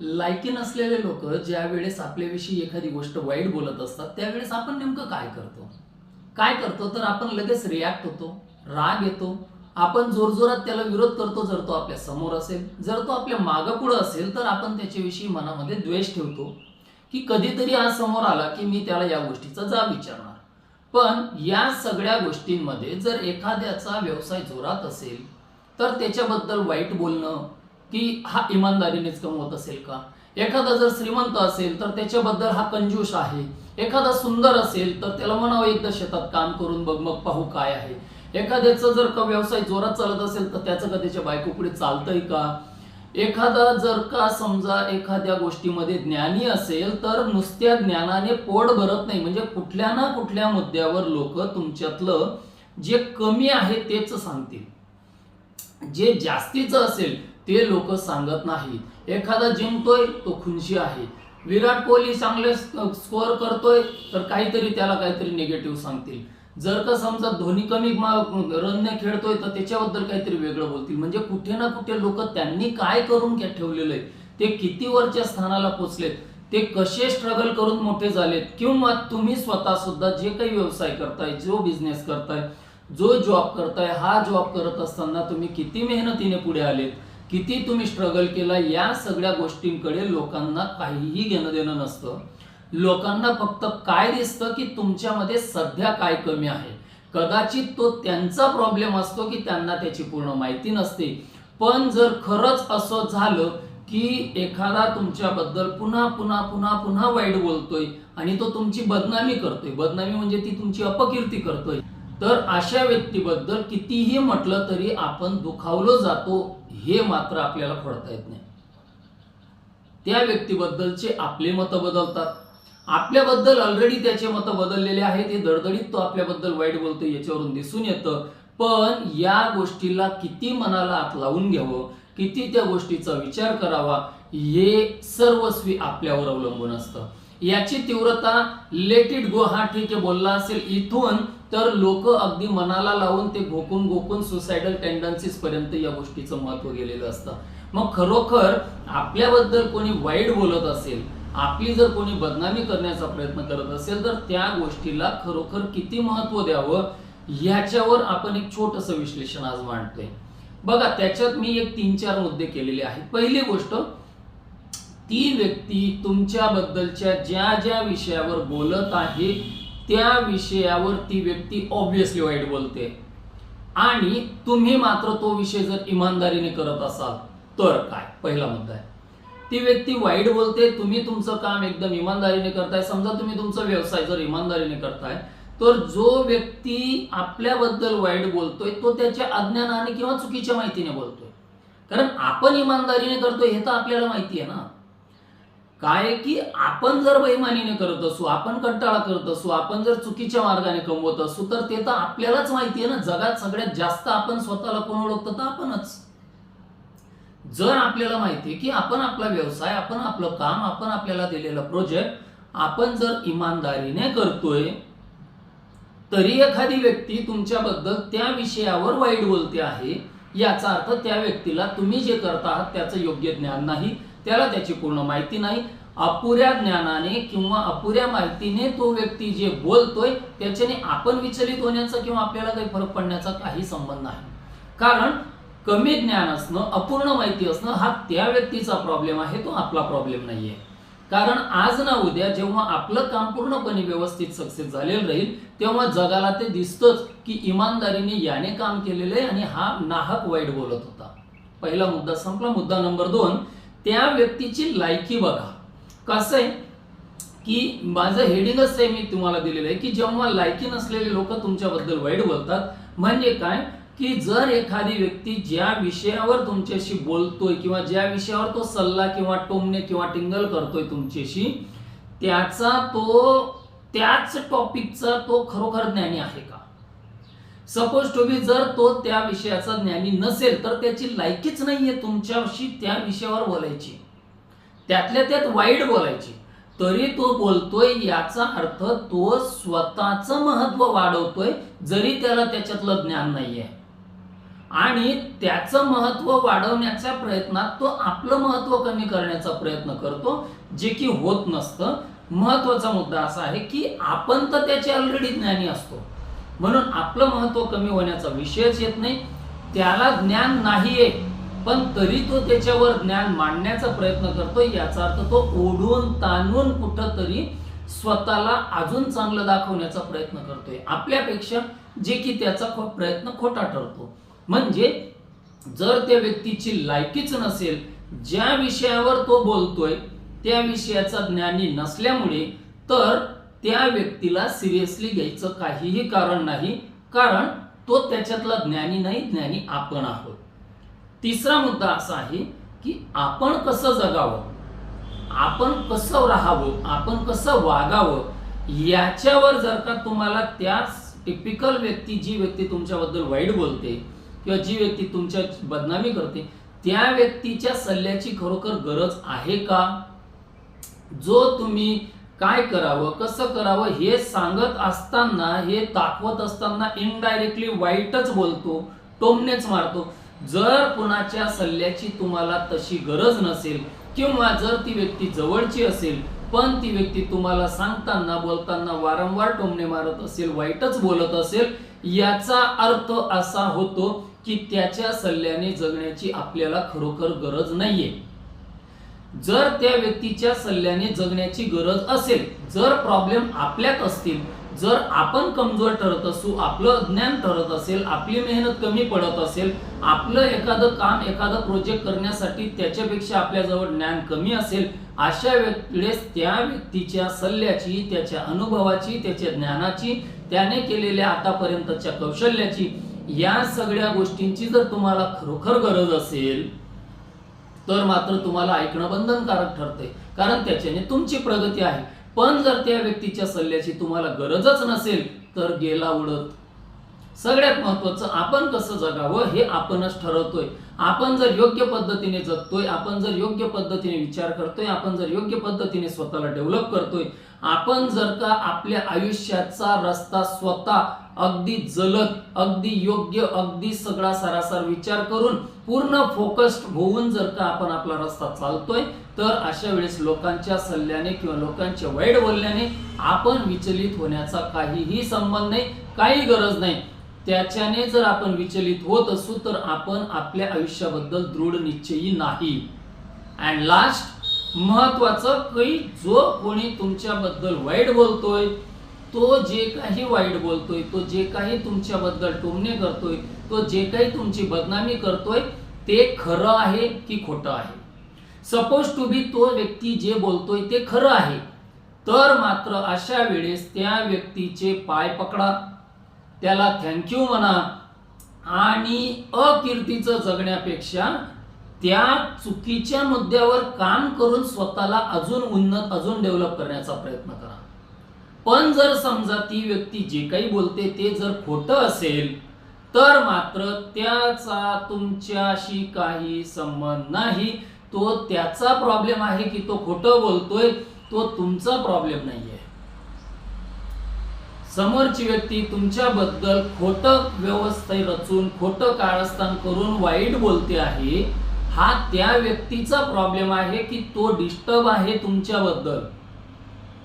लायकी नसलेले लोक ज्या वेळेस आपल्याविषयी एखादी गोष्ट वाईट बोलत असतात त्यावेळेस आपण नेमकं काय करतो? काय करतो? तर आपण लगेच रिॲक्ट होतो राग येतो. आपण जोरजोरात त्याला विरोध करतो जर तो आपल्यासमोर असेल. जर तो आपल्या मागं पुढं असेल तर आपण त्याच्याविषयी मनामध्ये द्वेष ठेवतो की कधीतरी आज समोर आला की मी त्याला या गोष्टीचा जाब विचारणार. पण या सगळ्या गोष्टींमध्ये जर एखाद्याचा व्यवसाय जोरात असेल तर त्याच्याबद्दल वाईट बोलणं की हा इमानदारीनेच कमवत असेल का? एखादा जर श्रीमंत असेल तर त्याच्याबद्दल हा कंजूष आहे. एखादा सुंदर असेल तर त्याला म्हणावं एकदा शेतात काम करून बघ मग पाहू काय आहे. एखाद्याचं जर का व्यवसाय जोरात चालत असेल तर त्याचं का त्याच्या बायको पुढे चालतंय का? एखादा जर का समजा एखाद्या गोष्टीमध्ये ज्ञानी असेल तर नुसत्या ज्ञानाने पोट भरत नाही. म्हणजे कुठल्या ना कुठल्या मुद्द्यावर लोक तुमच्यातलं जे कमी आहे तेच सांगतील. जे जास्तीचं असेल ते लोक सांगत नाहीत. एखादा जिंकतोय तो खुनशी आहे. विराट कोहली चांगले स्कोअर करतोय तर काहीतरी त्याला काहीतरी निगेटिव्ह सांगतील. जर का समजा धोनी कमी रनने खेळतोय तर त्याच्याबद्दल काहीतरी वेगळं बोलतील. म्हणजे कुठे ना कुठे लोक त्यांनी काय करून ठेवलेलं आहे. ते किती वरच्या स्थानाला पोचलेत? ते कसे स्ट्रगल करून मोठे झालेत? किंवा तुम्ही स्वतः सुद्धा जे काही व्यवसाय करताय जो बिझनेस करताय जो जॉब करताय हा जॉब करत असताना तुम्ही किती मेहनतीने पुढे आलेत? किती तुम्ही स्ट्रगल केला या सगळ्या गोष्टींकडे लोकांना काहीही घेणं देणं नसतं. लोकांना फक्त काय दिसतं की तुमच्यामध्ये सध्या काय कमी आहे. कदाचित तो त्यांचा प्रॉब्लेम असतो की त्यांना त्याची पूर्ण माहिती नसते. पण जर खरंच असं झालं की एखादा तुमच्याबद्दल पुन्हा पुन्हा पुन्हा पुन्हा वाईट बोलतोय आणि तो तुमची बदनामी करतोय. बदनामी म्हणजे ती तुमची अपकीर्ती करतोय. तर अशा व्यक्तीबद्दल कितीही म्हटलं तरी आपण दुखावलो जातो. हे मात्र आपल्याला खोडता येत नाही. त्या व्यक्तीबद्दलचे आपले मतं बदलतात. आपल्याबद्दल ऑलरेडी त्याचे मतं बदललेले आहेत. हे दडदडीत तो आपल्याबद्दल वाईट बोलतो याच्यावरून दिसून येतं. पण या गोष्टीला किती मनाला आत लावून घ्यावं किती त्या गोष्टीचा विचार करावा हे सर्वस्वी आपल्यावर अवलंबून असतं. याची तीव्रता लेट इट गो हा ठीक आहे बोलला असेल इथून तर लोक अगदी मनाला लावून ते घोकून घोकून सुसायडल टेंडन्सीज पर्यंत या गोष्टीचं महत्त्व गेलेलं असतं. मग खरोखर आपल्याबद्दल कोणी वाईट बोलत असेल आपली जर कोणी बदनामी करण्याचा प्रयत्न करत असेल तर त्या गोष्टीला खरोखर किती महत्त्व द्यावं ह्याच्यावर आपण एक छोटस विश्लेषण आज मांडतोय. बघा त्याच्यात मी एक तीन चार मुद्दे केलेले आहेत. पहिली गोष्ट ती व्यक्ती तुमच्याबद्दलच्या ज्या ज्या विषयावर बोलत आहे त्या विषयावर ती व्यक्ती ऑब्विसली वाईट बोलते. आणि तुम्ही मात्र तो विषय जर इमानदारीने करत असाल तर काय? पहिला मुद्दा आहे. ती व्यक्ती वाईट बोलते तुम्ही तुमचं काम एकदम इमानदारीने करताय. समजा तुम्ही तुमचा व्यवसाय जर इमानदारीने करताय तर जो व्यक्ती आपल्याबद्दल वाईट बोलतोय तो त्याच्या अज्ञानाने किंवा चुकीच्या माहितीने बोलतोय. कारण आपण इमानदारीने करतोय हे तर आपल्याला माहिती आहे ना. काय की आपण जर बैमानीने करत असू आपण कंटाळा करत असू आपण जर चुकीच्या मार्गाने कमवत असू तर ते तर आपल्यालाच माहिती आहे ना. जगात सगळ्यात जास्त आपण स्वतःला कोण ओळखतो? तर आपणच. जर आपल्याला माहिती आहे की आपण आपला व्यवसाय आपण आपलं काम आपण आपल्याला दिलेला प्रोजेक्ट आपण जर इमानदारीने करतोय तरी एखादी व्यक्ती तुमच्याबद्दल त्या विषयावर वाईट बोलते आहे. याचा अर्थ त्या व्यक्तीला तुम्ही जे करता आहात त्याचं योग्य ज्ञान नाही. त्याला त्याची पूर्ण माहिती नाही. अपुऱ्या ज्ञानाने किंवा अपुऱ्या माहितीने तो व्यक्ती जे बोलतोय त्याच्याने आपण विचलित होण्याचा किंवा आपल्याला काही फरक पडण्याचा काही संबंध नाही. कारण कमी ज्ञान असणं अपूर्ण माहिती असणं हा त्या व्यक्तीचा प्रॉब्लेम आहे तो आपला प्रॉब्लेम नाहीये. कारण आज ना उद्या जेव्हा आपलं काम पूर्णपणे व्यवस्थित सक्सेस झालेलं राहील तेव्हा जगाला ते दिसतंच की इमानदारीने याने काम केलेलं आहे आणि हा नाहक वाईट बोलत होता. पहिला मुद्दा संपला. मुद्दा नंबर दोन त्या व्यक्तीची लायकी बघा. कसं आहे? की माझं हेडिंगच आहे मी तुम्हाला दिलेलं आहे की जेव्हा लायकी नसलेले लोक तुमच्याबद्दल वाईट बोलतात म्हणजे काय? की जर एखादी व्यक्ती ज्या विषयावर तुमच्याशी बोलतोय किंवा ज्या विषयावर तो सल्ला किंवा टोमणे किंवा टिंगल करतोय तुमच्याशी त्याचा तो त्याच टॉपिकचा तो खरोखर ज्ञानी आहे का? सपोज टू बी जर तो त्या विषयाचा ज्ञानी नसेल तर त्याची लायकीच नाहीये तुमच्याशी त्या विषयावर बोलायची. त्यातल्या त्यात वाईट बोलायची. तरी तो बोलतोय याचा अर्थ तो स्वतःचं महत्त्व वाढवतोय जरी त्याला त्याच्यातलं ज्ञान नाहीये. आणि त्याचं महत्त्व वाढवण्याच्या प्रयत्नात तो आपलं महत्त्व कमी करण्याचा प्रयत्न करतो जे की होत नसतं. महत्त्वाचा मुद्दा असा आहे की आपण तर त्याचे ऑलरेडी ज्ञानी असतो. म्हणून आपलं महत्त्व कमी होण्याचा विषयच येत नाही. त्याला ज्ञान नाहीये पण तरी तो त्याच्यावर ज्ञान मांडण्याचा प्रयत्न करतो. याचा अर्थ तो ओढून ताणून कुठं तरी स्वतःला अजून चांगलं दाखवण्याचा प्रयत्न करतोय. आपल्यापेक्षा जे की त्याचा खो- प्रयत्न खोटा ठरतो. म्हणजे जर त्या व्यक्तीची लायकीच नसेल ज्या विषयावर तो बोलतोय त्या विषयाचा ज्ञानी नसल्यामुळे तर त्या व्यक्तीला सिरियसली घ्यायचं काहीही कारण नाही कारण तो त्याच्यातला ज्ञानी नाही ज्ञानी आपण आहोत. तिसरा मुद्दा असा आहे की आपण कसं जगावं? आपण कसं राहावं? आपण कसं वागावं? याच्यावर जर का तुम्हाला त्या टिपिकल व्यक्ती जी व्यक्ती तुमच्याबद्दल वाईट बोलते किंवा जी व्यक्ती तुमच्या बदनामी करते त्या व्यक्तीच्या सल्ल्याची खरोखर गरज आहे का? जो तुम्ही काय करावं कसं करावं हे सांगत असताना हे दाखवत असताना इनडायरेक्टली वाईटच बोलतो टोमनेच मारतो. जर कुणाच्या सल्ल्याची तुम्हाला तशी गरज नसेल किंवा जर ती व्यक्ती जवळची असेल पण ती व्यक्ती तुम्हाला सांगताना बोलताना वारंवार टोमणे मारत असेल वाईटच बोलत असेल याचा अर्थ असा होतो की त्याच्या सल्ल्याने जगण्याची आपल्याला खरोखर गरज नाहीये. जर त्या व्यक्तीच्या सल्ल्याने जगण्याची गरज असेल जर प्रॉब्लेम आपल्यात असतील जर आपण कमजोर ठरत असू आपलं ज्ञान ठरत असेल आपली मेहनत कमी पडत असेल आपलं एखादं काम एखादं प्रोजेक्ट करण्यासाठी त्याच्यापेक्षा आपल्याजवळ ज्ञान कमी असेल अशा वेळेस त्या व्यक्तीच्या सल्ल्याची त्याच्या अनुभवाची त्याच्या ज्ञानाची त्याने केलेल्या आतापर्यंतच्या कौशल्याची या सगळ्या गोष्टींची जर तुम्हाला खरोखर गरज असेल तर मात्र तुम्हाला ऐकणं बंधनकारक ठरते कारण त्याच्याने तुमची प्रगती आहे. पण जर त्या व्यक्तीच्या सल्ल्याची तुम्हाला गरजच नसेल तर गेला उडत. सगळ्यात महत्वाचं आपण कसं जगावं हे आपणच ठरवतोय. आपण जर योग्य पद्धतीने जगतोय आपण जर योग्य पद्धतीने विचार करतोय आपण जर योग्य पद्धतीने स्वतःला डेव्हलप करतोय आपण जर का आपल्या आयुष्याचा रस्ता स्वतः अगदी जलद अगदी योग्य अगदी सगळा सरासर विचार करून पूर्ण फोकस्ड होऊन जर का आपण आपला रस्ता चालतोय तर अशा वेळेस लोकांच्या सल्ल्याने किंवा लोकांच्या वाईट बोलल्याने आपण विचलित होण्याचा काहीही संबंध नाही काही गरज नाही. त्याच्याने जर आपण विचलित होत असू तर आपण आपल्या आयुष्याबद्दल दृढ निश्चयी नाही. अँड लास्ट महत्वाचं की जो कोणी तुमच्याबद्दल वाईट बोलतोय तो जे काही वाईट बोलतोय तो जे काही तुमच्याबद्दल टोमणे करतोय तो जे काही तुमची बदनामी करतोय ते खरं आहे की खोटं आहे? सपोज टू बी तो व्यक्ती जे बोलतोय ते खरं आहे तर मात्र अशा वेळेस त्या व्यक्तीचे पाय पकडा त्याला थँक्यू म्हणा आणि अकीर्तीचं जगण्यापेक्षा त्या चुकीच्या मुद्द्यावर काम करून स्वतःला अजून उन्नत अजून डेव्हलप करण्याचा प्रयत्न करा. पण जर समजा ती व्यक्ती जे काही बोलते ते जर खोटं असेल तर मात्र त्याचा तुमच्याशी काही संबंध नाही. तो त्याचा प्रॉब्लेम आहे की तो खोटं बोलतोय तो तुमचा प्रॉब्लेम नाही आहे समोरची व्यक्ती तुमच्याबद्दल खोटं व्यवस्था रचून खोटं कारस्थान करून वाईट बोलते आहे हा त्या व्यक्तीचा प्रॉब्लेम आहे की तो डिस्टर्ब आहे तुमच्याबद्दल.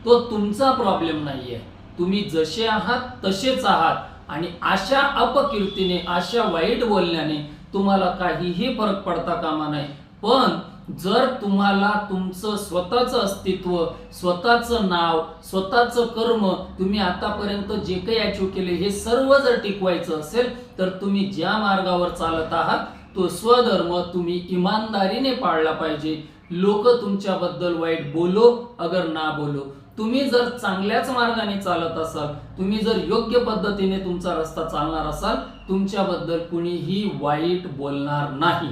तो तुमचा प्रॉब्लेम नाहीये. तुम्ही जसे आहात तसेच आहात. आणि अशा अपकीर्तीने अशा वाईट बोलण्याने तुम्हाला काहीही फरक पडता कामा नाही पण जर तुम्हाला तुमचं स्वतःचं अस्तित्व स्वतःचं नाव स्वतःचं कर्म तुम्ही आतापर्यंत जे काही अचीव केले हे सर्व जर टिकवायचं असेल तर तुम्ही ज्या मार्गावर चालत आहात तो स्वधर्म तुम्ही इमानदारीने पाळला पाहिजे. लोक तुमच्याबद्दल वाईट बोलो अगर ना बोलो. तुम्ही जर चांगल्याच मार्गाने चालत असाल तुम्ही जर योग्य पद्धतीने तुमचा रस्ता चालणार असाल तुमच्याबद्दल कुणीही वाईट बोलणार नाही.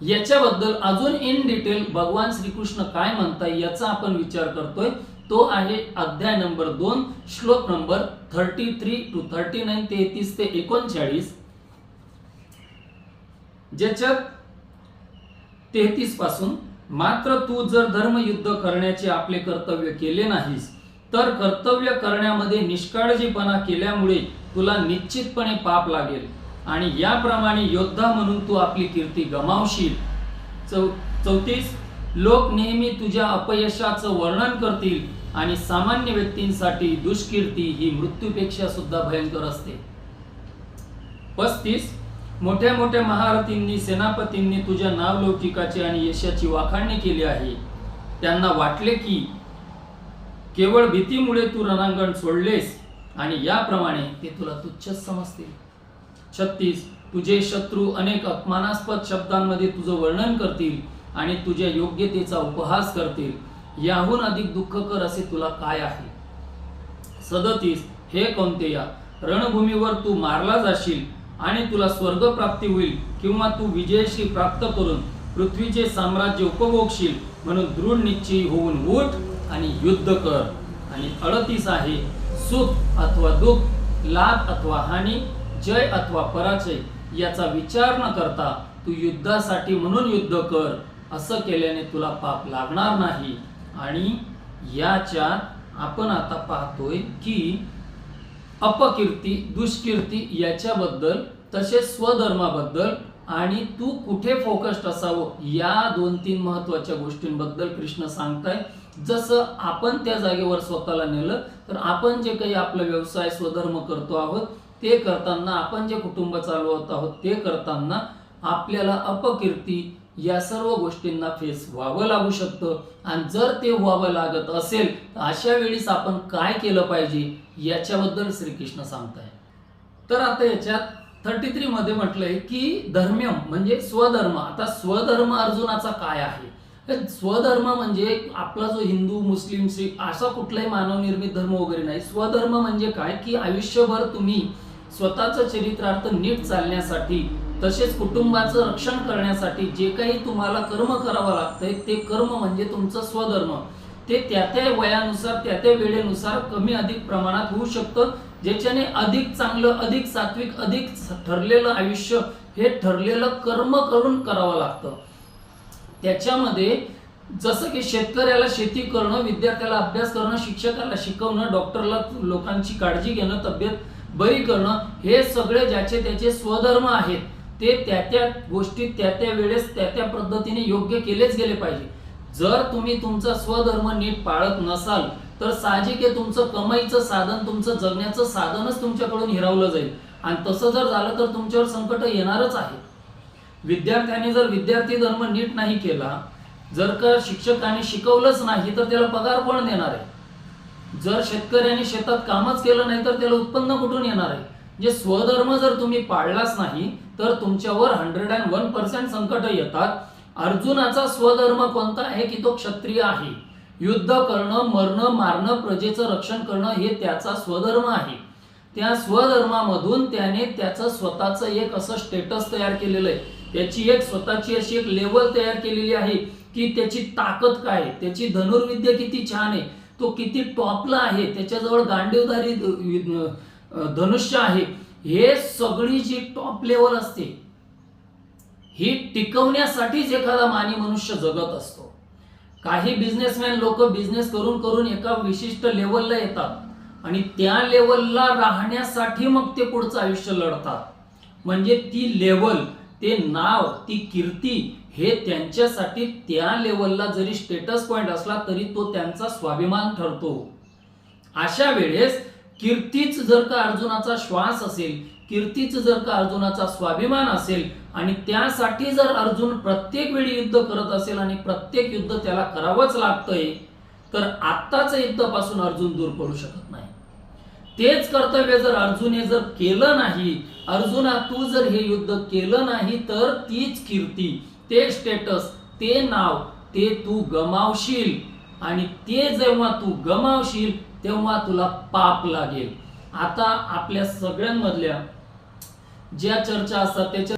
याच्याबद्दल अजून इन डिटेल भगवान श्रीकृष्ण काय म्हणताय याचा आपण विचार करतोय. तो आहे अध्याय नंबर दोन श्लोक number thirty three to thirty nine तेहतीस ते एकोणचाळीस. ज्याच्यात तेहतीसपासून मात्र तू जर धर्मयुद्ध करण्याचे आपले कर्तव्य केले नाहीस तर कर्तव्य करण्यामध्ये निष्काळजीपणा केल्यामुळे तुला निश्चितपणे पाप लागेल. आणि याप्रमाणे योद्धा म्हणून तू आपली कीर्ती गमावशील. चौ चौतीस लोक नेहमी तुझ्या अपयशाचं वर्णन करतील आणि सामान्य व्यक्तींसाठी दुष्कीर्ती ही मृत्यूपेक्षा सुद्धा भयंकर असते. पस्तीस मोठ्या मोठ्या महारथींनी सेनापतींनी तुझ्या नावलौकिकाची आणि यशाची वाखाणणी केली आहे. त्यांना वाटले की केवळ भीतीमुळे तू रणांगण सोडलेस आणि याप्रमाणे ते तुला तुच्छच समजतील. छत्तीस तुझे शत्रू अनेक अपमानास्पद शब्दांमध्ये तुझं वर्णन करतील आणि तुझ्या योग्यतेचा उपहास करतील. याहून अधिक दुःखकर असे तुला काय आहे? सदतीस हे कोणते या? रणभूमीवर तू मारला जाशील आणि तुला स्वर्ग प्राप्ती होईल किंवा तू विजयश्री प्राप्त करून पृथ्वीचे साम्राज्य उपभोगशील म्हणून दृढ निश्चयी होऊन उठ आणि युद्ध कर. आणि अडतीस आहे सुख अथवा दुःख लाभ अथवा हानी जय अथवा पराजय याचा विचार न करता तू युद्धासाठी म्हणून युद्ध कर. असं केल्याने तुला पाप लागणार नाही. आणि याच्या आपण आता पाहतोय की अपकीर्ती दुष्कीर्ती याच्याबद्दल तसेच स्वधर्माबद्दल आणि तू कुठे फोकस्ड असावं या दोन तीन महत्त्वाच्या गोष्टींबद्दल कृष्ण सांगताय. जसं आपण त्या जागेवर स्वतःला नेलं तर आपण जे काही आपला व्यवसाय स्वधर्म करतो आहोत ते करताना आपण जे कुटुंब चालवत आहोत ते करताना आपल्याला अपकीर्ती या सर्व गोष्टींना फेस व्हावं लागू शकतं. आणि जर ते व्हावं लागत असेल तर अशा वेळीस आपण काय केलं पाहिजे याच्याबद्दल श्रीकृष्ण सांगताय. तर आता याच्यात थर्टी थ्री मध्ये म्हटलंय की धर्म्यम म्हणजे स्वधर्म. आता स्वधर्म अर्जुनाचा काय आहे? स्वधर्म म्हणजे आपला जो हिंदू मुस्लिम सिख असा कुठलाही मानवनिर्मित धर्म वगैरे नाही. स्वधर्म म्हणजे काय? की आयुष्यभर तुम्ही स्वतःचं चरित्रार्थ नीट चालण्यासाठी तसेच कुटुंबाचं रक्षण करण्यासाठी जे काही तुम्हाला कर्म करावं लागतंय ते कर्म म्हणजे तुमचं स्वधर्म. ते त्या त्या वयानुसार त्या त्या वेळेनुसार कमी अधिक प्रमाणात होऊ शकतं ज्याच्याने अधिक चांगलं अधिक सात्विक अधिक ठरलेलं आयुष्य हे ठरलेलं कर्म करून करावं लागतं. त्याच्यामध्ये जसं की शेतकऱ्याला शेती करणं विद्यार्थ्याला अभ्यास करणं शिक्षकाला शिकवणं डॉक्टरला लोकांची काळजी घेणं तब्येत बरी करणं हे सगळे ज्याचे त्याचे स्वधर्म आहेत ते त्या त्या गोष्टी त्या त्या वेळेस त्या त्या पद्धतीने योग्य केलेच गेले पाहिजे. जर तुम्ही तुमचा स्वधर्म नीट पाळत नसाल तर साहजिक आहे तुमचं कमाईचं साधन तुमचं जगण्याचं साधनच तुमच्याकडून हिरावलं जाईल. आणि तसं जर झालं तर तुमच्यावर संकट येणारच आहे. विद्यार्थ्याने जर विद्यार्थी धर्म नीट नाही केला जर का शिक्षकाने शिकवलंच नाही तर त्याला पगार कोण देणार आहे? जर शेतकऱ्याने शेतात कामच केलं नाही तर त्याला उत्पन्न कुठून येणार आहे? जे स्वधर्म जर तुम्ही पाळलाच नाही तर तुमच्यावर हंड्रेड अँड वन पर्सेंट संकट येतात. अर्जुनाचा स्वधर्म कोणता आहे की तो क्षत्रिय आहे? युद्ध करणं मरणं मारणं प्रजेचं रक्षण करणं हे त्याचा स्वधर्म आहे. त्या स्वधर्मामधून त्याने त्याचं स्वतःचं एक असं स्टेटस तयार केलेलं आहे. त्याची एक स्वतःची अशी एक लेवल तयार केलेली आहे की त्याची ताकद काय त्याची धनुर्विद्या किती छान आहे? तो किती टॉपला आहे? त्याच्याजवळ गांडीवधारी धनुष्य आहे हे सगळी जी टॉप लेवल असते ही टिकवण्यासाठीच एखादा मानी मनुष्य जगत असतो. काही बिझनेसमॅन लोक बिझनेस करून करून एका विशिष्ट लेवलला येतात आणि त्या लेवलला राहण्यासाठी मग ते पुढचं आयुष्य लढतात. म्हणजे ती लेवल ते नाव ती कीर्ती हे त्यांच्यासाठी त्या लेवलला जरी स्टेटस पॉइंट असला तरी तो त्यांचा स्वाभिमान ठरतो. अशा वेळेस कीर्तीच जर का अर्जुनाचा श्वास असेल कीर्तीच जर का अर्जुनाचा स्वाभिमान असेल आणि त्यासाठी जर अर्जुन प्रत्येक वेळी युद्ध करत असेल आणि प्रत्येक युद्ध त्याला करावंच लागतंय तर आत्ताच युद्धापासून अर्जुन दूर पडू शकत नाही. तेच कर्तव्य जर अर्जुन हे जर केलं नाही अर्जुना तू जर हे युद्ध केलं नाही तर तीच कीर्ती ते स्टेटस ते नाव ते तू गमावशील. आणि ते जेव्हा तू गमावशील तेव्हा तुला पाप लागेल. आता आपल्या सगळ्यांमधल्या ज्या चर्चा असतात त्याच्या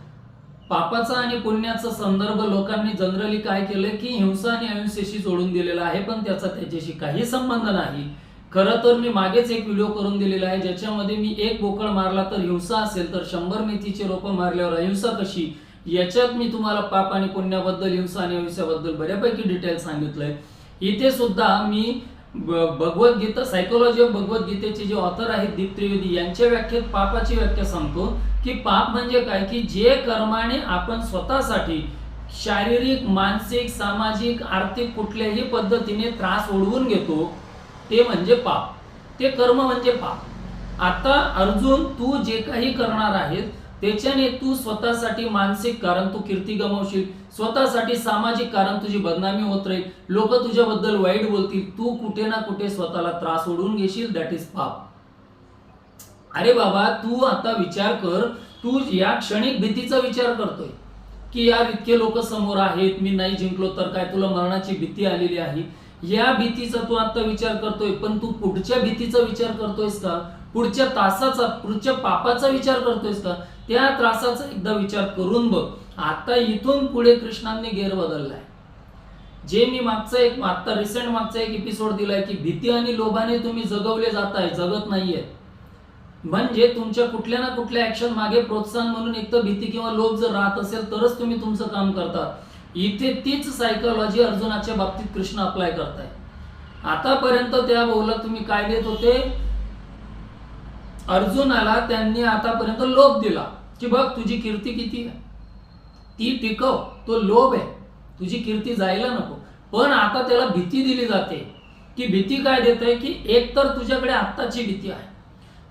पापाचा आणि पुण्याचा संदर्भ लोकांनी जनरली काय केलंय की हिंसा आणि अहिंसेशी जोडून दिलेला आहे पण त्याचा त्याच्याशी काही संबंध नाही. खरं तर मी मागेच एक व्हिडिओ करून दिलेला आहे ज्याच्यामध्ये मी एक बोकळ मारला तर हिंसा असेल तर शंभर मेथीचे रोपं मारल्यावर अहिंसा कशी? याच्यात मी तुम्हाला पाप आणि पुण्याबद्दल हिंसा आणि अहिंसाबद्दल बऱ्यापैकी डिटेल सांगितलंय. इथे सुद्धा मी भगवद्गीता सायकोलॉजी ऑफ भगवद्गीतेचे जे ऑथर आहेत दीप त्रिवेदी यांच्या व्याख्येत पापाची व्याख्या सांगतो की पाप म्हणजे काय? की जे कर्माने आपण स्वतःसाठी शारीरिक मानसिक सामाजिक आर्थिक कुठल्याही पद्धतीने त्रास ओढवून घेतो ते म्हणजे पाप. ते कर्म म्हणजे पाप. आता अर्जुन तू जे काही करणार आहेस त्याच्याने तू स्वतःसाठी मानसिक कारण तू कीर्ती गमावशील. स्वतःसाठी सामाजिक कारण तुझी बदनामी होत राहील. लोक तुझ्याबद्दल वाईट बोलतील. तू कुठे ना कुठे स्वतःला त्रास ओढून घेशील. दॅट इज पाप. अरे बाबा तू आता विचार कर. तू या क्षणिक भीतीचा विचार करतोय की यार इतके लोक समोर आहेत. मी नाही जिंकलो तर काय तुला मरणाची भीती आलेली आहे? या भीतीचा तू आता विचार करतोय. पण तू पुढच्या भीतीचा विचार करतोयस का? पुढच्या तासाचा पुढच्या पापाचा विचार करतोयस का? त्या त्रासाचा एकदा विचार करून बघ. आता इथून पुढे कृष्णांनी गेर बदललाय. जे मी मागचा एक आता रिसेंट मागचा एक एपिसोड दिलाय की भीती आणि लोभाने तुम्ही जगवले जाताय जगत नाहीये. म्हणजे तुमच्या कुठल्या ना कुठल्या ऍक्शन मागे प्रोत्साहन म्हणून एक तर भीती किंवा लोभ जर राहत असेल तरच तुम्ही तुमचं काम करता. इथे तीच सायकोलॉजी अर्जुनाच्या बाबतीत कृष्ण अप्लाय करताय. आतापर्यंत त्या भाऊला तुम्ही काय देत होते? अर्जुनाला त्यांनी आतापर्यंत लोभ दिला. की बघ तुझी कीर्ती किती आहे? ती टिकव तो लोभ आहे. तुझी कीर्ती जायला नको. पण आता त्याला भीती दिली जाते. की भीती काय देते की एक तर तुझ्याकडे आत्ताची भीती आहे.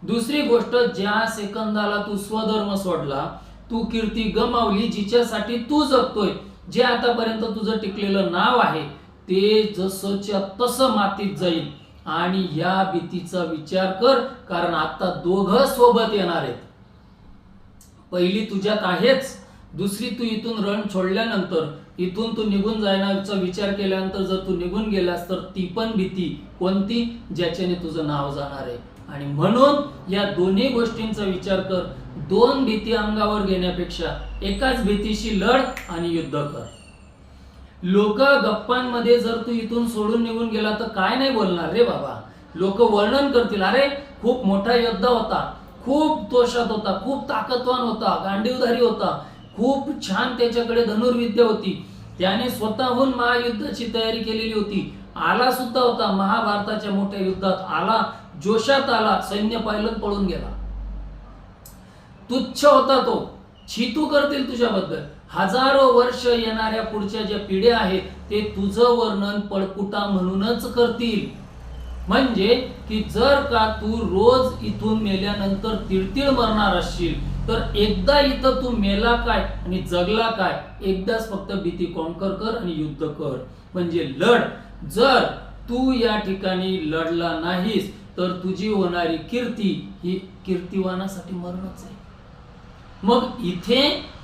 दुसरी गोष्ट ज्या सेकंदाला तू स्वधर्म सोडला तू कीर्ती गमावली जिच्यासाठी तू जगतोय जे आतापर्यंत तुझं टिकलेलं नाव आहे ते जसंच्या तसं मातीत जाईल. आणि या भीतीचा विचार कर कारण आता दोघं सोबत येणार आहेत. पहिली तुझ्यात आहेच. दुसरी तू इथून रण सोडल्यानंतर इथून तू निघून जाण्याचा विचार केल्यानंतर जर तू निघून गेलास तर ती पण भीती कोणती? ज्याच्याने तुझं नाव जाणार आहे. आणि म्हणून या दोन्ही गोष्टींचा विचार कर. दोन भीती अंगावर घेण्यापेक्षा एकाच भीतीशी लढ आणि युद्ध कर. लोक गप्पांमध्ये जर तू इथून सोडून निघून गेला तर काय नाही बोलणार रे बाबा. लोक वर्णन करतील अरे खूप मोठा योद्धा होता. खूप तोषात होता. खूप ताकदवान होता. गांडीवधारी होता. खूप छान त्याच्याकडे धनुर्विद्या होती. त्याने स्वतःहून महायुद्धाची तयारी केलेली होती. आला सुद्धा होता महाभारताच्या मोठ्या युद्धात. आला जोशात आला सैन्य पायलत पळून गेला. तुच्छ होता तो. छितू करतील तुझ्याबद्दल. हजारो वर्ष येणाऱ्या पुढच्या ज्या पिढ्या आहेत ते तुझं वर्णन पळपुटा म्हणूनच करतील. म्हणजे की जर का तू रोज इथून मेल्यानंतर तिळतिळ मरणार असशील तर एकदा इथं तू मेला काय आणि जगला काय एकदाच फक्त भीती कॉन्कर कर आणि युद्ध कर. म्हणजे लढ. जर तू या ठिकाणी लढला नाहीस तर तुझी होणारी कीर्ती ही कीर्तिवानासाठी मरणच आहे. मग इथे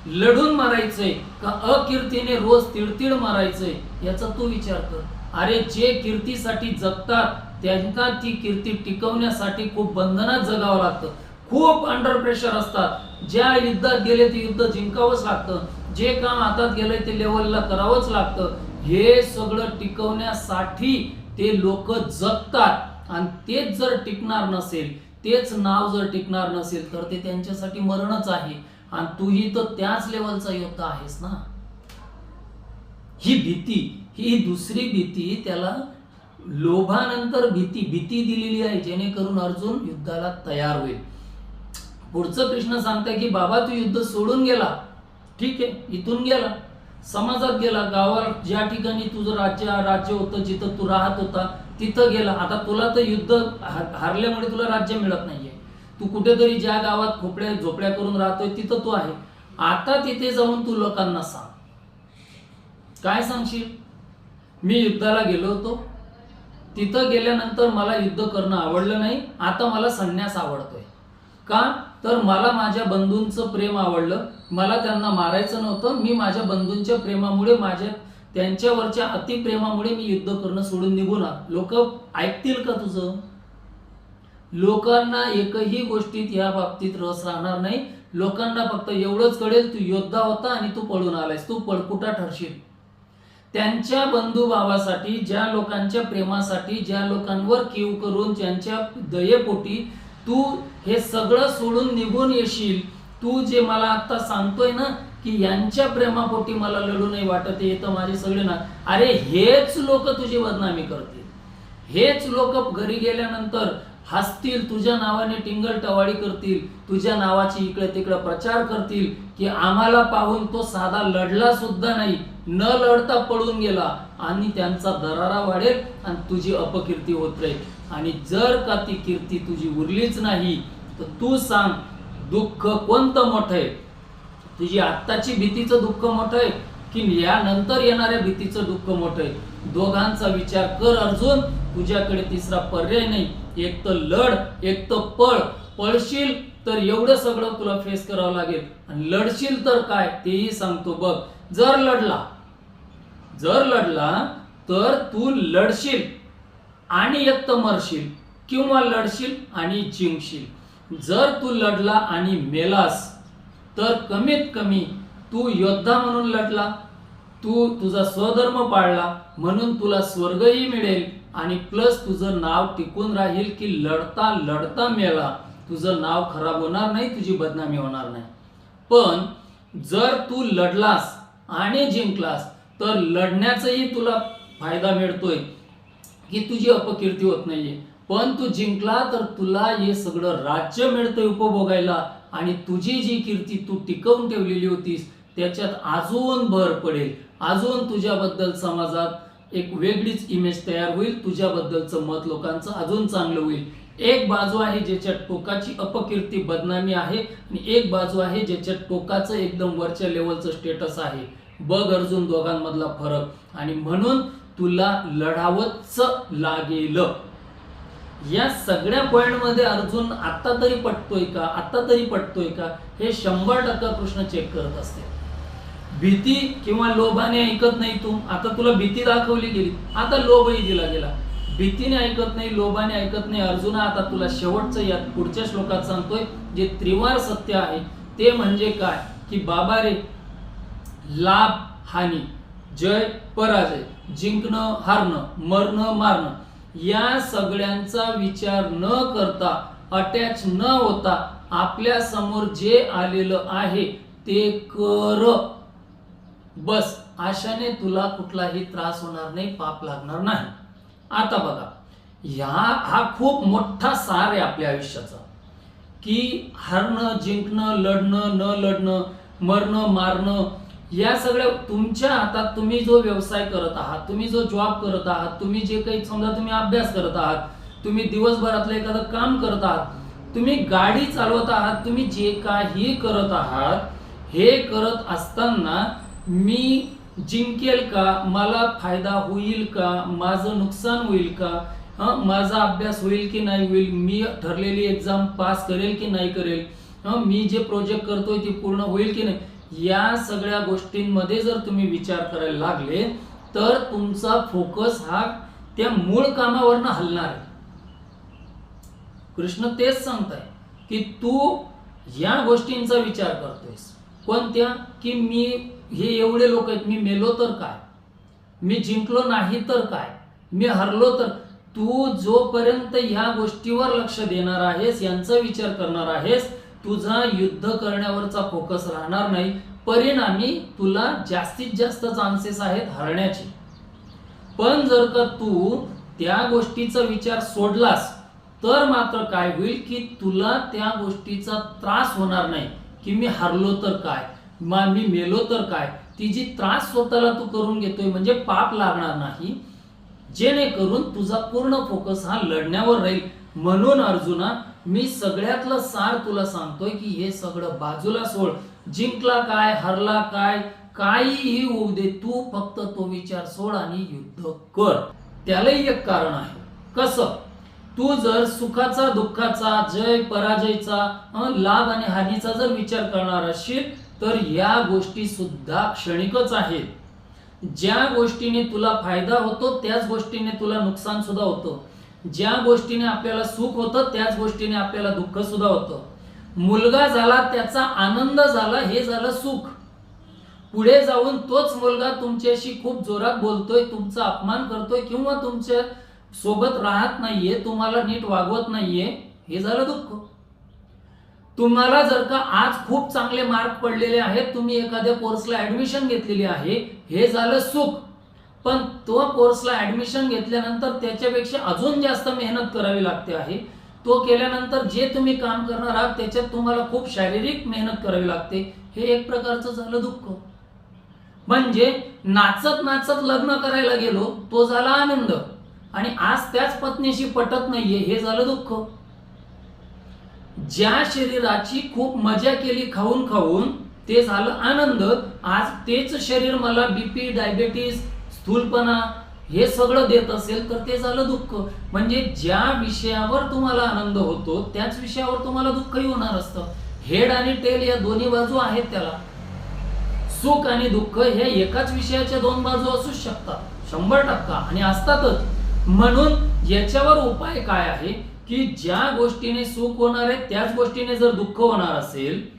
लढून मारायचंय का अकीर्तीने रोज तिळतिळ मारायचंय याचा तू विचार कर. अरे जे कीर्तीसाठी जगतात त्यांना ती कीर्ती टिकवण्यासाठी खूप बंधनात जगावं लागतं. खूप अंडर प्रेशर असतात. ज्या युद्धात गेले ते युद्ध जिंकावंच लागतं. जे काम हातात गेलंय ते लेवलला करावंच लागतं. हे सगळं टिकवण्यासाठी ते लोक जगतात. आणि तेच जर टिकणार नसेल तेच नाव जर टिकणार नसेल तर ते त्यांच्यासाठी मरणच आहे. आणि तूही तर त्याच लेवलचा योद्धा आहेस ना? ही भीती ही दुसरी भीती त्याला लोभानंतर भीती भीती दिलेली आहे जेणेकरून अर्जुन युद्धाला तयार होईल. पुढचं कृष्ण सांगताय की बाबा तू युद्ध सोडून गेला. ठीक आहे इथून गेला. समाजात गेला गावात ज्या ठिकाणी तुझं राज्य राज्य होतं जिथं तू राहत होता तिथं गेला. आता तुला तर युद्ध हारल्यामुळे तुला राज्य मिळत नाहीये. तू कुठेतरी ज्या गावात खोपड्या झोपड्या करून राहतोय तिथं तू आहे. आता तिथे जाऊन तू लोकांना सांग. काय सांगशील? मी युद्धाला गेलो होतो. तिथं गेल्यानंतर मला युद्ध करणं आवडलं नाही. आता मला संन्यास आवडतोय. का? तर मला माझ्या बंधूंचं प्रेम आवडलं. मला त्यांना मारायचं नव्हतं. मी माझ्या बंधूंच्या प्रेमामुळे माझ्या त्यांच्यावरच्या अतिप्रेमामुळे मी युद्ध करणं सोडून निघून लोक ऐकतील का तुझं? लोकांना एकही गोष्टीत या बाबतीत रस राहणार नाही. लोकांना फक्त एवढंच कळेल तू योद्धा होता आणि तू पळून आलायस. तू पळकुटा ठरशील? त्यांच्या बंधुभावासाठी ज्या लोकांच्या प्रेमासाठी ज्या लोकांवर कीव करून ज्यांच्या दयेपोटी तू हे सगळं सोडून निघून येशील. तू जे मला आता सांगतोय ना की यांच्या प्रेमापोटी मला लढू नाही वाटत हे तर माझे सगळे ना. अरे हेच लोक तुझी बदनामी करतील. हेच लोक घरी गेल्यानंतर हसतील तुझ्या नावाने टिंगल टवाळी करतील तुझ्या नावाची इकडे तिकडे प्रचार करतील की आम्हाला पाहून तो साधा लढला सुद्धा नाही. न लढता पळून गेला आणि त्यांचा दरारा वाढेल आणि तुझी अपकीर्ती होत राहील. आणि जर का ती कीर्ती तुझी उरलीच नाही तर तू सांग दुःख कोणतं मोठं आहे? तुझी आत्ताची भीतीचं दुःख मोठं आहे की यानंतर येणाऱ्या भीतीचं दुःख मोठं आहे? दोघांचा विचार कर अर्जुन तुझ्याकडे तिसरा पर्याय नाही. एक तर लढ एक तर पळ. पळशील तर एवढं सगळं तुला फेस करावं लागेल. आणि लढशील तर काय? तेही सांगतो बघ. जर लढला जर लढला तर तू लढशील. आणि एक तर मरशील किंवा लढशील आणि जिंकशील. जर तू लढला आणि मेलास तर कमीत कमी तू योद्धा म्हणून लढला तू तुझा स्वधर्म पाळला म्हणून तुला स्वर्गही मिळेल आणि प्लस तुझं नाव टिकून राहील की लढता लढता मेला. तुझं नाव खराब होणार नाही तुझी बदनामी होणार नाही. पण जर तू लढलास आणि जिंकलास तर लढण्याचाही तुला फायदा मिळतोय. की तुझी अपकीर्ती होत नाहीये. पण तू जिंकला तर तुला हे सगळं राज्य मिळतंय उपभोगायला. आणि तुझी जी कीर्ती तू टिकवून ठेवलेली होतीस त्याच्यात अजून भर पडेल. अजून तुझ्याबद्दल समाजात एक वेगळीच इमेज तयार होईल. तुझ्याबद्दलचं मत लोकांचं अजून चांगलं होईल. एक बाजू आहे ज्याच्या टोकाची अपकीर्ती बदनामी आहे आणि एक बाजू आहे ज्याच्या टोकाचं एकदम वरच्या लेवलचं स्टेटस आहे. बघ अर्जुन दोघांमधला फरक. आणि म्हणून तुला लढावंच लागेल. या सगळ्या पॉईंटमध्ये अर्जुन आता तरी पटतोय का? आता तरी पटतोय का? हे शंभर टक्का कृष्ण चेक करत असते. भीती किंवा लोभाने ऐकत नाही तू. आता तुला भीती दाखवली गेली. आता लोभही दिला गेला. भीतीने ऐकत नाही लोभाने ऐकत नाही. अर्जुना आता तुला शेवटचं या पुढच्या श्लोकात सांगतोय जे त्रिवार सत्य आहे ते म्हणजे काय? की बाबा रे लाभ हानी जय पराजय. जिंकणं हारणं मरणं मारणं या सगळ्यांचा विचार न करता अटॅच न होता आपल्यासमोर जे आलेलं आहे ते कर. बस आशाने तुला कुठलाही त्रास होणार नाही पाप लागणार नाही. आता बघा ह्या हा खूप मोठा सार आहे आपल्या आयुष्याचा. की हरणं जिंकणं लढणं न लढणं मरणं मारणं या सगळ्या तुमच्या हातात तुम्ही जो व्यवसाय करत आहात तुम्ही जो जॉब करत आहात तुम्ही जे काही समजा तुम्ही अभ्यास करत आहात तुम्ही दिवसभरातलं एखादं काम करत आहात तुम्ही गाडी चालवत आहात तुम्ही जे काही करत आहात हे करत असताना मी जिंकेल का मला फायदा होईल का माझं नुकसान होईल का माझा अभ्यास होईल की नाही होईल मी ठरलेली एक्झाम पास करेल की नाही करेल मी जे प्रोजेक्ट करतोय ते पूर्ण होईल की नाही या सगळ्या गोष्टींमध्ये जर तुम्ही विचार करायला लागले तर तुमचा फोकस हा त्या मूळ कामावरनं हलणार आहे. कृष्ण तेच सांगताय की तू या गोष्टींचा विचार करतोयस. कोणत्या? की मी हे एवढे लोक आहेत मी मेलो तर काय? मी जिंकलो नाही तर काय? मी हरलो तर? तू जोपर्यंत ह्या गोष्टीवर लक्ष देणार आहेस यांचा विचार करणार आहेस तुझा युद्ध करण्यावरचा फोकस राहणार नाही. परिणामी तुला जास्तीत जास्त चान्सेस आहेत हरण्याचे. पण जर का तू त्या गोष्टीचा विचार सोडलास तर मात्र काय होईल की तुला त्या गोष्टीचा त्रास होणार नाही. की मी हरलो तर काय? मी मेलो तर काय? ती जी त्रास स्वतःला तू करून घेतोय म्हणजे पाप लागणार नाही. जेणेकरून तुझा पूर्ण फोकस हा लढण्यावर राहील. म्हणून अर्जुना मी सगळ्यातलं सार तुला सांगतोय की हे सगळं बाजूला सोड. जिंकला काय हरला काय काहीही होऊ दे तू फक्त तो विचार सोड आणि युद्ध कर. त्यालाही एक कारण आहे. कसं? तू जर सुखाचा दुःखाचा जय पराजयचा लाभ आणि हानीचा जर विचार करणार असशील तर या गोष्टी सुद्धा क्षणिकच आहेत. ज्या गोष्टीने तुला फायदा होतो त्याच गोष्टीने तुला नुकसान सुद्धा होतं. ज्या गोष्टीने आपल्याला सुख होतं त्याच गोष्टीने आपल्याला दुःख सुद्धा होतं. मुलगा झाला त्याचा आनंद झाला हे झालं सुख. पुढे जाऊन तोच मुलगा तुमच्याशी खूप जोरात बोलतोय तुमचा अपमान करतोय किंवा तुमच्यासोबत राहत नाहीये तुम्हाला नीट वागवत नाहीये हे झालं दुःख. तुम्हाला जर का आज खूप चांगले मार्क पडलेले आहेत तुम्ही एखाद्या कोर्सला ऍडमिशन घेतलेली आहे हे झालं सुख. पण तो कोर्सला ऍडमिशन घेतल्यानंतर त्याच्यापेक्षा अजून जास्त मेहनत करावी लागते आहे. तो केल्यानंतर जे तुम्ही काम करणार आहात त्याच्यात तुम्हाला खूप शारीरिक मेहनत करावी लागते. हे एक प्रकारचं झालं दुःख. म्हणजे नाचत नाचत लग्न करायला गेलो तो झाला आनंद. आणि आज त्याच पत्नीशी पटत नाहीये हे झालं दुःख. ज्या शरीराची खूप मजा केली खाऊन खाऊन ते झालं आनंद. आज तेच शरीर मला बीपी डायबेटीस स्थूलपणा हे सगळं देत असेल तर ते झालं दुःख. म्हणजे ज्या विषयावर तुम्हाला आनंद होतो त्याच विषयावर तुम्हाला दुःखही होणार असतं. हेड आणि टेल या दोन्ही बाजू आहेत त्याला. सुख आणि दुःख हे एकाच विषयाच्या दोन बाजू असू शकतात. शंभर टक्का. आणि असतातच. म्हणून याच्यावर उपाय काय आहे? की ज्या गोष्टीने सुख होणार आहे त्याच गोष्टीने जर दुःख होणार असेल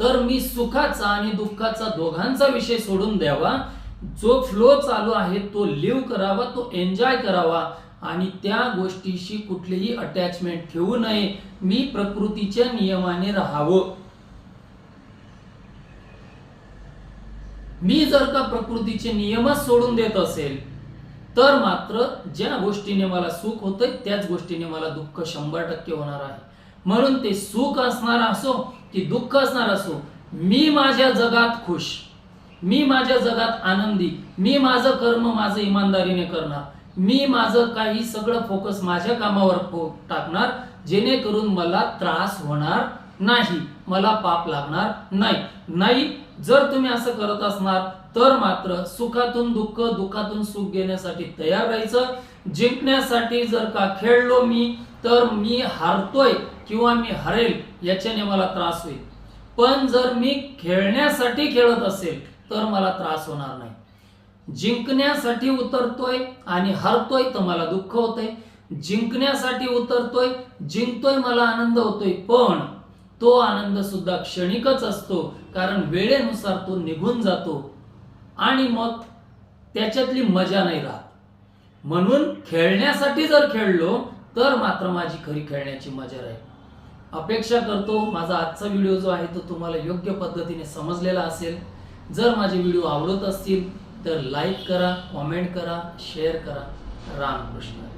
तर मी सुखाचा आणि दुःखाचा दोघांचा विषय सोडून द्यावा. जो फ्लो चालू आहे तो लिव्ह करावा तो एन्जॉय करावा. आणि त्या गोष्टीशी कुठलीही अटॅचमेंट ठेवू नये. मी प्रकृतीच्या नियमाने राहावं. मी जर का प्रकृतीचे नियमच सोडून देत असेल तर मात्र ज्या गोष्टीने मला सुख होतंय त्याच गोष्टीने मला दुःख शंभर टक्के होणार आहे. म्हणून ते सुख असणार असो की दुःख असणार असो मी माझ्या जगात खुश. मी माझ्या जगात आनंदी मी माझं कर्म माझं इमानदारीने करणार मी माझं काही सगळं फोकस माझ्या कामावर टाकणार जेणेकरून मला त्रास होणार नाही मला पाप लागणार नाही. नाही जर तुम्ही असं करत असणार तर मात्र सुखातून दुःख दुःखातून सुख घेण्यासाठी तयार राहायचं. जिंकण्यासाठी जर का खेळलो मी तर मी हारतोय किंवा मी हरेल याच्याने मला त्रास होईल. पण जर मी खेळण्यासाठी खेळत असेल तर मला त्रास होणार नाही. जिंकण्यासाठी उतरतोय आणि हरतोय तर मला दुःख होतंय. जिंकण्यासाठी उतरतोय जिंकतोय मला आनंद होतोय पण तो आनंद सुद्धा क्षणिकच असतो कारण वेळेनुसार तो निघून जातो आणि मग त्याच्यातली मजा नाही राहत. म्हणून खेळण्यासाठी जर खेळलो तर मात्र माझी खरी खेळण्याची मजा राहील. अपेक्षा करतो माझा आजचा व्हिडिओ जो आहे तो तुम्हाला योग्य पद्धतीने समजलेला असेल. जर माझे व्हिडिओ आवडत असतील तर लाईक करा कॉमेंट करा शेअर करा. रामकृष्ण.